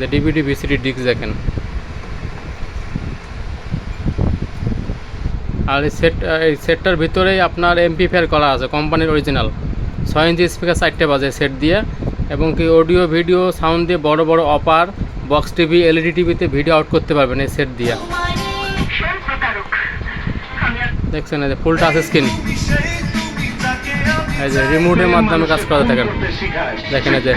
যে DVD VCD disk দেখেন। আর এই সেট এই সেটটার ভিতরেই আপনার এমপি ফেয়ার করা আছে কোম্পানির অরিজিনাল ছয় ইঞ্চি স্পিকার চারটে বাজে সেট দিয়ে এবং কি অডিও ভিডিও সাউন্ড দিয়ে বড় বড় অপার বক্স টিভি এলইডি টিভিতে ভিডিও আউট করতে পারবেন এই সেট দিয়ে। দেখছেন এই যে ফুল টাচ স্ক্রিন এই যে রিমোটের মাধ্যমে কাজ করা দেখেন দেখেন এই যে।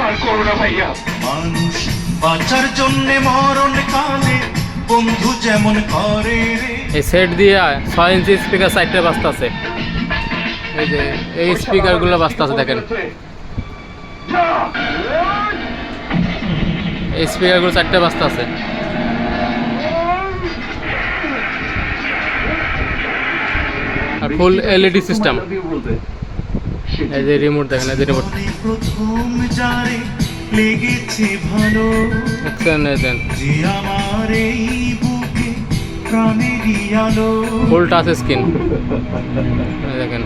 বাঁচার জন্য মরণ কালে বন্ধু যেমন করে এই সেট দিয়ে ছয় ইঞ্চি স্পিকার চারটে বাজতে আছে এই যে এই স্পিকারগুলো বাজতে আছে দেখেন। এই স্পিকারগুলো চারটে বাজতে আছে আর ফুল এলইডি সিস্টেম এই যে রিমোট দেখেন, এই যে রিমোট লেগেছে ভালো যে আমার এই বুকে প্রাণেরই আলো ফুল টাচ স্ক্রিন দেখেন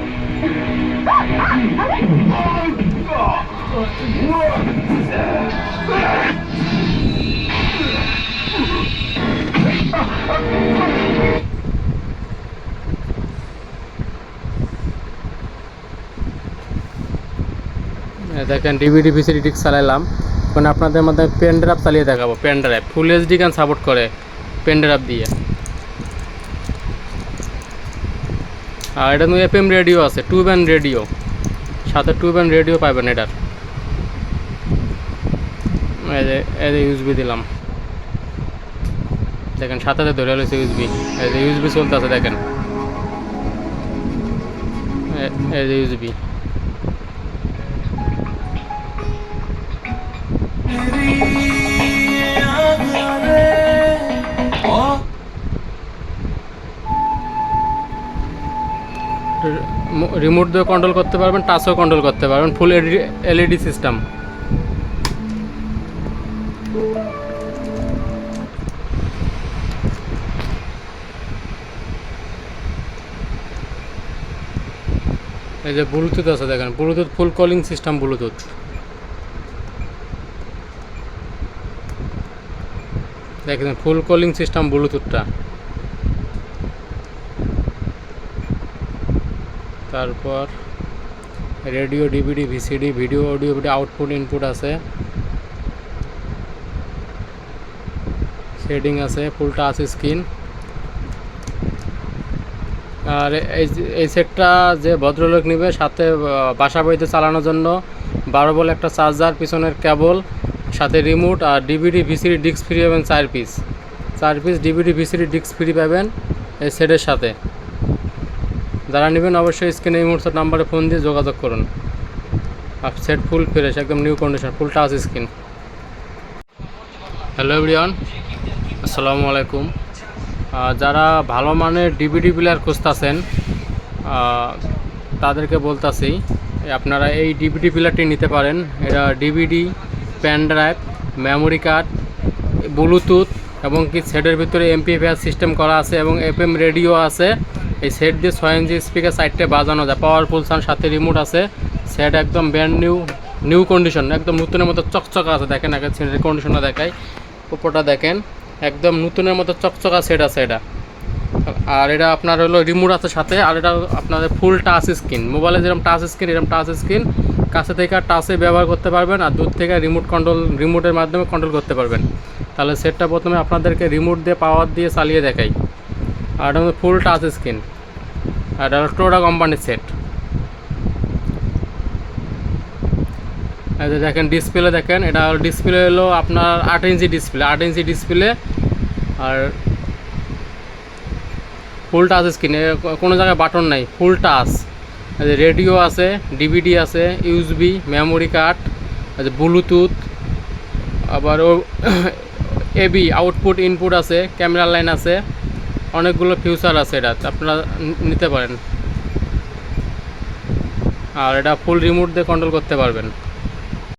এই দেখেন ডিভিডি ভিসিডি চালাইলাম। এখন আপনাদের মধ্যে পেন ড্রাইভ চালিয়ে দেখাবো পেন ড্রাইভ ফুল এইচডি গান সাপোর্ট করে পেন ড্রাইভ দিয়ে। আর এটা এফ এম রেডিও আছে টু ব্যান্ড রেডিও সাথে টু ব্যান্ড রেডিও পাবেন এটার। ইউজবি দিলাম। দেখেন, সাথে ধরে রয়েছে ইউজবি ইউজবি চলতে আছে দেখেন। ইউজবি রিমোট দিয়ে কন্ট্রোল করতে পারবেন টাচও কন্ট্রোল করতে পারবেন ফুল এলইডি সিস্টেম এই যে ব্লুটুথ আছে দেখেন Bluetooth full calling system Bluetooth দেখেন ফুল কলিং সিস্টেম ব্লুটুথটা তারপর radio DVD VCD video audio video output input আছে। শেডিং আছে ফুল টাচ স্ক্রিন আর এই সেটটা যে ভদ্রলোক নেবে, সাথে বাসা বাড়িতে চালানোর জন্য বারো বল একটা চার্জার পিছনের কেবল সাথে রিমোট আর ডিভিডি ভিসিডি ডিস্ক ফ্রি পাবেন চার পিস চার piece DVD VCD disc free পাবেন এই সেটের সাথে। যারা নেবেন অবশ্যই স্ক্রিনে এই মুহূর্তে নাম্বারে ফোন দিয়ে যোগাযোগ করুন। আর সেট ফুল ফ্রেশ একদম new condition full touch screen hello everyone আসসালামু আলাইকুম। যারা ভালো মানের ডিভিডি প্লেয়ার খুঁজতেছেন তাদেরকে বলতাছি, আপনারা এই ডিভিডি প্লেয়ারটি নিতে পারেন। এটা DVD pen drive, memory card, Bluetooth এবং কি সেটের ভিতরে এমপিএফআর সিস্টেম করা আছে এবং এফএম রেডিও আছে। এই সেট দিয়ে ছয় ইঞ্চি স্পিকার সাইডটে বাজানো যায়। পাওয়ারফুল সাউন্ড সাথে রিমোট আছে। সেট একদম ব্র্যান্ড নিউ নিউ কন্ডিশন একদম নতুনের মতো চকচকা আছে। দেখেন আগে সেটের কন্ডিশনটা দেখাই, উপরটা দেখেন। একদম নতুনের মতো চকচকা সেট আছে এটা। আর এটা আপনার হলো রিমোট আছে সাথে, আর এটা আপনাদের ফুল টাচ স্ক্রিন মোবাইলে যেরকম টাচ স্ক্রিন এরকম টাচ স্ক্রিন কাছে থেকে টাচে ব্যবহার করতে পারবেন আর দূর থেকে রিমোট কন্ট্রোল রিমোটের মাধ্যমে কন্ট্রোল করতে পারবেন। তাহলে সেটটা প্রথমে আপনাদেরকে রিমোট দিয়ে পাওয়ার দিয়ে চালিয়ে দেখাই। আর এটা ফুল টাচ স্ক্রিন আর এটা কোম্পানির সেট এই যে দেখেন ডিসপ্লে দেখেন, এটা ডিসপ্লে হলো আপনার আট ইঞ্চি ডিসপ্লে আট ইঞ্চি ডিসপ্লে আর ফুল টাচ স্ক্রিন কোনো জায়গায় বাটন নাই ফুল টাচ রেডিও আছে, ডিভিডি আছে ইউজবি মেমোরি কার্ড ব্লুটুথ, আবার এবি, আউটপুট, ইনপুট আছে, ক্যামেরা লাইন আছে, অনেকগুলো ফিউচার আছে এটা, আপনারা নিতে পারেন। আর এটা ফুল রিমোট দিয়ে কন্ট্রোল করতে পারবেন।